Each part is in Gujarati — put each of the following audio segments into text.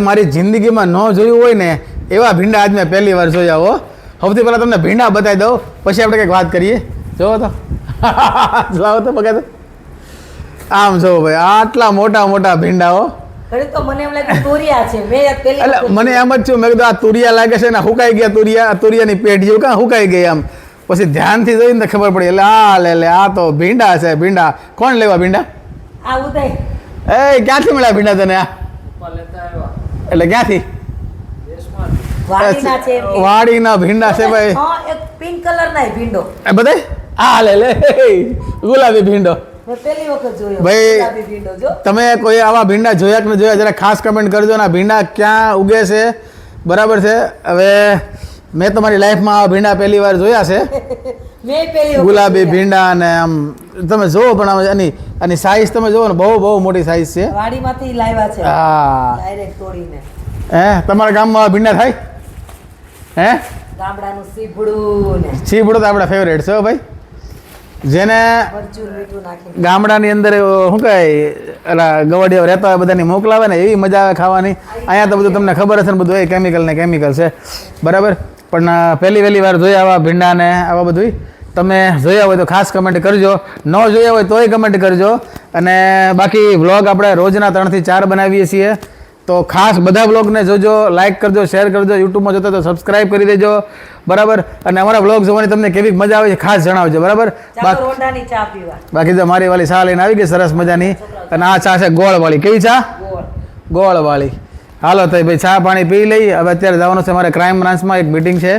મારી જિંદગીમાં ન જોયું હોય ને એવા ભીંડા આજ મેં પહેલી વાર જોયા હો. સૌથી પહેલાં તમને ભીંડા બતાવી દઉં પછી આપણે કંઈક વાત કરીએ. જોવો તો. લાવો તો બગા આમ જોવો ભાઈ આટલા મોટા મોટા ભીંડા હો. ઘડી તો મને એમ લાગ્યું તોરિયા છે. મેં યાદ પેલી એટલે વખત મને એમ જ છું મેં કીધું આ તુરિયા લાગે છે ને હુકાઈ ગયા તુરિયા આ તુરિયાની પેટ જેવું કાં હુકાઈ ગઈ આમ. પછી ધ્યાનથી જોઈને તો ખબર પડી એટલે આ લે લે આ તો ભીંડા છે ભીંડા. કોણ લેવા ભીંડા? એ ક્યાંથી મળ્યા ભીંડા તને આ? એટલે ક્યાંથી? વાડીના ભીંડા છે ભાઈ. પિંક કલર ના ભીંડો. એ બધે? આ લે લે ગુલાબી ભીંડો. ભાઈ- તમે કોઈ આવા ભીંડા જોયા કે ન જોયા જરા ખાસ કમેન્ટ કરજો ને ભીંડા ક્યાં ઉગે છે. બરાબર છે. હવે મેં તમારી લાઈફમાં આવા ભીંડા પહેલી વાર જોયા છે. ગુલાબી ભીંડા અને આમ તમે જુઓ પણ આમ એની આની સાઈઝ તમે જુઓ ને બહુ બહુ મોટી સાઈઝ છે. વાડીમાંથી લાવ્યા છે. હા. ડાયરેક્ટ તોડીને. હે તમારા ગામમાં ભીંડા થાય? હે? ગામડાનું સીભડું ને. ચીબડો તો આપણા ફેવરેટ છે ભાઈ. જેને ગામડાની અંદર શું કહે એલા ગવડિયા રહેતા હોય બધાની મોકલાવે ને એવી મજા આવે ખાવાની. અહીંયા તો બધું તમને ખબર હશે ને બધું એ કેમિકલ ને કેમિકલ છે. બરાબર? પણ પહેલી વહેલી વાર જોયા આવા ભીંડાને આવા બધું તમે જોયા હોય તો ખાસ કમેન્ટ કરજો. ન જોયા હોય તોય કમેન્ટ કરજો. અને બાકી વ્લોગ આપણે રોજના ત્રણથી ચાર બનાવીએ છીએ. તો ખાસ બધા વ્લોગને જોજો લાઇક કરજો શેર કરજો. યુટ્યુબમાં જોતા તો સબસ્ક્રાઇબ કરી દેજો. બરાબર? અને અમારા વ્લોગ જોવાની તમને કેવી મજા આવે છે ખાસ જણાવજો બરાબર? બાકી તો મારી વાળી ચા લઈને આવી ગઈ સરસ મજાની. અને આ ચા છે ગોળ વાળી કેવી ચા? ગોળ. ગોળ વાળી હાલો, તો ભાઈ ચા પાણી પી લઈ. હવે અત્યારે જવાનું છે મારે ક્રાઇમ બ્રાન્ચમાં એક મિટિંગ છે.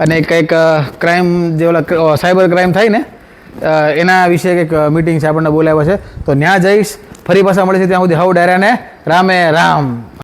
અને કંઈક ક્રાઇમ જે ઓલા સાયબર ક્રાઇમ થાય ને એના વિશે કંઈક મિટિંગ છે આપણને બોલાવ્યો છે. તો ત્યાં જઈશ. ફરી પાછા મળે છે ત્યાં સુધી. હવ ડાયરાને રામે રામ.